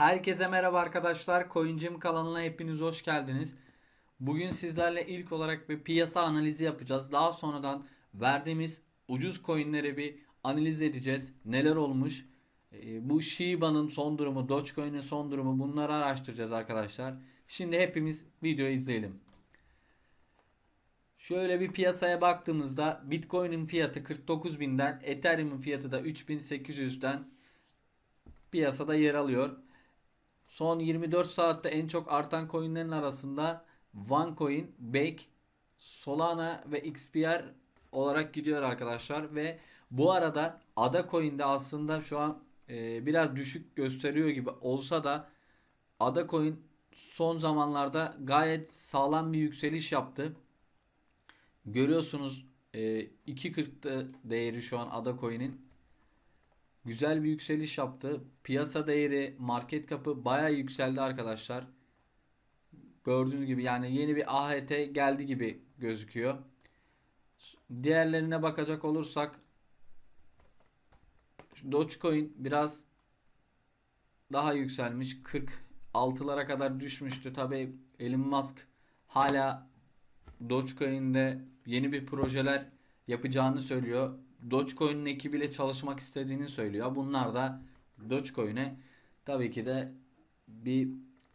Herkese merhaba arkadaşlar. Coincim kanalına hepiniz hoş geldiniz. Bugün sizlerle ilk olarak bir piyasa analizi yapacağız. Daha sonradan verdiğimiz ucuz coinleri bir analiz edeceğiz. Neler olmuş? Ee, bu Shiba'nın son durumu, Dogecoin'in son durumu bunları araştıracağız arkadaşlar. Şimdi hepimiz videoyu izleyelim. Şöyle bir piyasaya baktığımızda Bitcoin'in fiyatı 49.000'den, Ethereum'un fiyatı da 3800'den piyasada yer alıyor. Son 24 saatte en çok artan coinlerin arasında OneCoin, Bake, Solana ve XPR olarak gidiyor arkadaşlar ve bu arada Ada Coin'de aslında şu an e, biraz düşük gösteriyor gibi olsa da Ada Coin son zamanlarda gayet sağlam bir yükseliş yaptı. Görüyorsunuz e, 2.40'da değeri şu an Ada Coin'in güzel bir yükseliş yaptı. Piyasa değeri, market kapı bayağı yükseldi arkadaşlar. Gördüğünüz gibi yani yeni bir AHT geldi gibi gözüküyor. Diğerlerine bakacak olursak Dogecoin biraz daha yükselmiş. 46'lara kadar düşmüştü. Tabi Elon Musk hala Dogecoin'de yeni bir projeler yapacağını söylüyor. Dogecoin'in ekibiyle çalışmak istediğini söylüyor. Bunlar da Dogecoin'e tabii ki de bir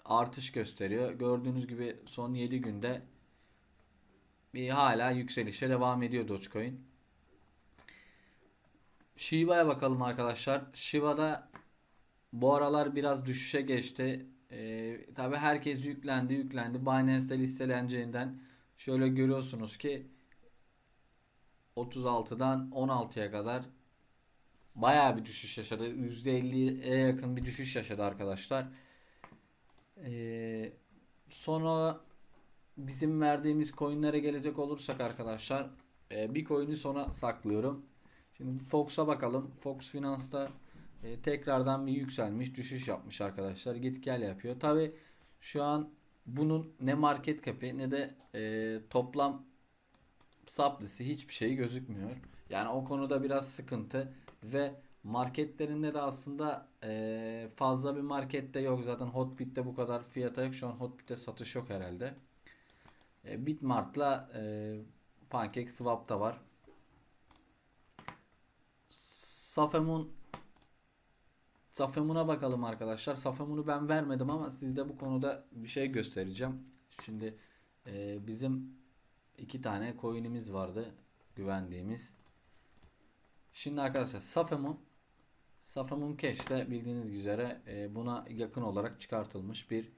artış gösteriyor. Gördüğünüz gibi son 7 günde bir hala yükselişe devam ediyor Dogecoin. Shiba'ya bakalım arkadaşlar. Shiba'da bu aralar biraz düşüşe geçti. Ee, tabi herkes yüklendi yüklendi. Binance'de listeleneceğinden şöyle görüyorsunuz ki 36'dan 16'ya kadar bayağı bir düşüş yaşadı. %50'ye yakın bir düşüş yaşadı arkadaşlar. Ee, sonra bizim verdiğimiz coinlere gelecek olursak arkadaşlar e, bir coin'i sona saklıyorum. Şimdi Fox'a bakalım. Fox Finance'da e, tekrardan bir yükselmiş, düşüş yapmış arkadaşlar. Git gel yapıyor. Tabi şu an bunun ne market cap'i ne de e, toplam supply'si hiçbir şey gözükmüyor. Yani o konuda biraz sıkıntı ve marketlerinde de aslında e, fazla bir markette yok. Zaten Hotbit'te bu kadar fiyata yok. Şu an Hotbit'te satış yok herhalde. E, Bitmart'la e, PancakeSwap'ta var. Safemun Safemun'a bakalım arkadaşlar. Safemun'u ben vermedim ama sizde bu konuda bir şey göstereceğim. Şimdi e, bizim iki tane coin'imiz vardı güvendiğimiz. Şimdi arkadaşlar Safemun Safemun Cash de bildiğiniz üzere e, buna yakın olarak çıkartılmış bir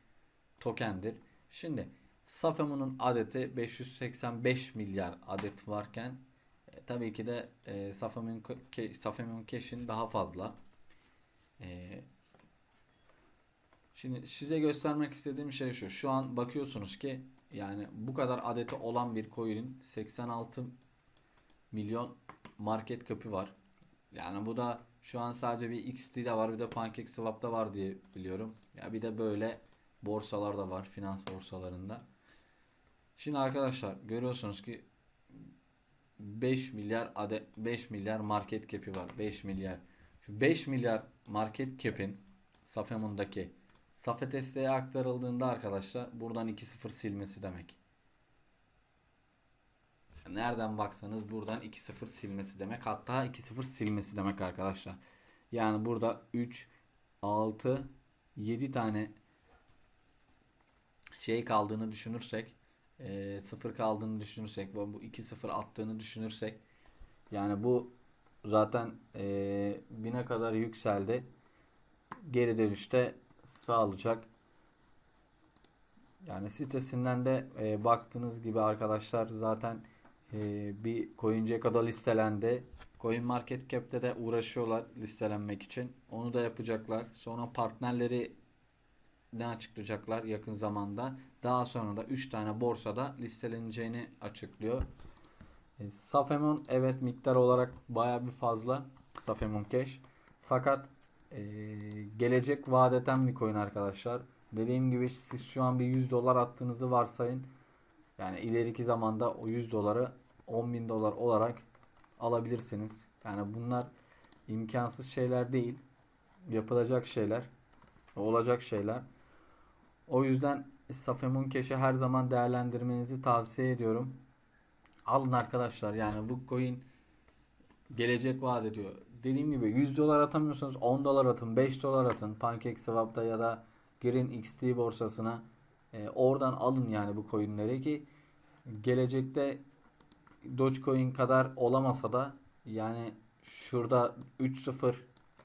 tokendir. Şimdi Safemun'un adeti 585 milyar adet varken e, tabii ki de e, Safemun Cash'in daha fazla. E, şimdi size göstermek istediğim şey şu. Şu an bakıyorsunuz ki yani bu kadar adeti olan bir coin'in 86 milyon market cap'i var. Yani bu da şu an sadece bir XT'de var bir de PancakeSwap'ta var diye biliyorum. Ya bir de böyle borsalarda var finans borsalarında. Şimdi arkadaşlar görüyorsunuz ki 5 milyar adet 5 milyar market cap'i var. 5 milyar. Şu 5 milyar market cap'in Safemun'daki Safeteste'ye aktarıldığında arkadaşlar buradan 2-0 silmesi demek. Nereden baksanız buradan 2-0 silmesi demek. Hatta 2-0 silmesi demek arkadaşlar. Yani burada 3, 6, 7 tane şey kaldığını düşünürsek e, 0 kaldığını düşünürsek bu 2-0 attığını düşünürsek yani bu zaten e, bine kadar yükseldi. Geri dönüşte sağlayacak. Yani sitesinden de e, baktığınız gibi arkadaşlar zaten e, bir CoinGecko'da listelendi. Coin Market Cap'te de uğraşıyorlar listelenmek için. Onu da yapacaklar. Sonra partnerleri ne açıklayacaklar yakın zamanda. Daha sonra da 3 tane borsada listeleneceğini açıklıyor. E, Safemon evet miktar olarak baya bir fazla. Safemon Cash. Fakat e, gelecek vadeten bir coin arkadaşlar. Dediğim gibi siz şu an bir 100 dolar attığınızı varsayın. Yani ileriki zamanda o 100 doları 10 bin dolar olarak alabilirsiniz. Yani bunlar imkansız şeyler değil. Yapılacak şeyler. olacak şeyler. O yüzden Safemun Cash'i her zaman değerlendirmenizi tavsiye ediyorum. Alın arkadaşlar yani bu coin gelecek vaat ediyor. Dediğim gibi 100 dolar atamıyorsanız 10 dolar atın, 5 dolar atın. PancakeSwap'ta ya da girin XT borsasına. E, oradan alın yani bu coinleri ki gelecekte Dogecoin kadar olamasa da yani şurada 3-0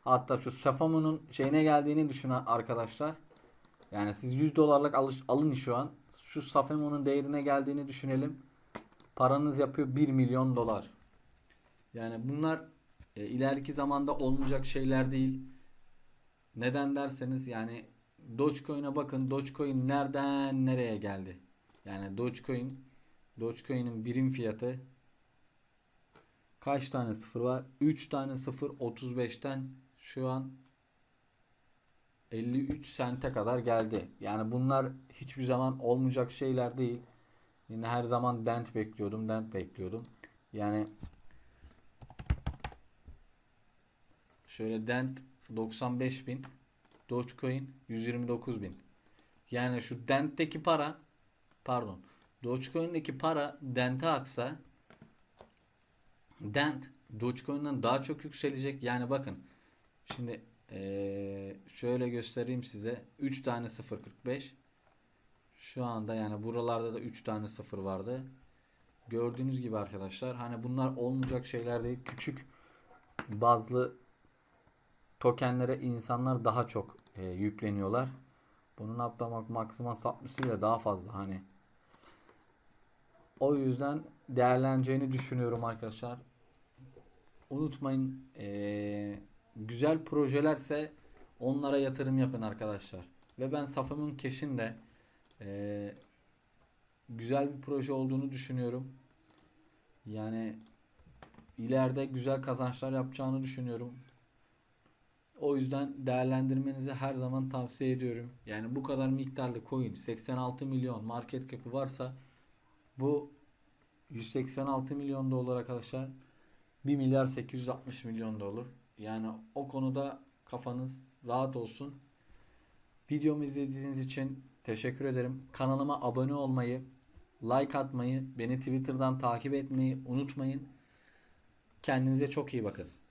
hatta şu Safamon'un şeyine geldiğini düşünün arkadaşlar. Yani siz 100 dolarlık alış, alın şu an. Şu Safamon'un değerine geldiğini düşünelim. Paranız yapıyor 1 milyon dolar. Yani bunlar e, ileriki zamanda olmayacak şeyler değil. Neden derseniz yani Dogecoin'e bakın. Dogecoin nereden nereye geldi? Yani Dogecoin Dogecoin'in birim fiyatı kaç tane sıfır var? 3 tane sıfır 35'ten şu an 53 sente kadar geldi. Yani bunlar hiçbir zaman olmayacak şeyler değil. Yine her zaman dent bekliyordum, dent bekliyordum. Yani şöyle dent 95 bin, Dogecoin 129 bin. Yani şu dentteki para, pardon, Dogecoin'deki para dente aksa, dent Dogecoin'den daha çok yükselecek. Yani bakın, şimdi ee, şöyle göstereyim size. 3 tane 0.45 şu anda yani buralarda da 3 tane 0 vardı. Gördüğünüz gibi arkadaşlar hani bunlar olmayacak şeyler değil. Küçük bazlı tokenlere insanlar daha çok e, yükleniyorlar. Bunun hatta mak- maksimum sapmasıyla daha fazla hani. O yüzden değerleneceğini düşünüyorum arkadaşlar. Unutmayın eee güzel projelerse onlara yatırım yapın arkadaşlar. Ve ben Safam'ın Cash'in de eee, güzel bir proje olduğunu düşünüyorum. Yani ileride güzel kazançlar yapacağını düşünüyorum. O yüzden değerlendirmenizi her zaman tavsiye ediyorum. Yani bu kadar miktarlı coin 86 milyon market cap'i varsa bu 186 milyon dolar arkadaşlar 1 milyar 860 milyon da olur. Yani o konuda kafanız rahat olsun. Videomu izlediğiniz için teşekkür ederim. Kanalıma abone olmayı, like atmayı, beni Twitter'dan takip etmeyi unutmayın. Kendinize çok iyi bakın.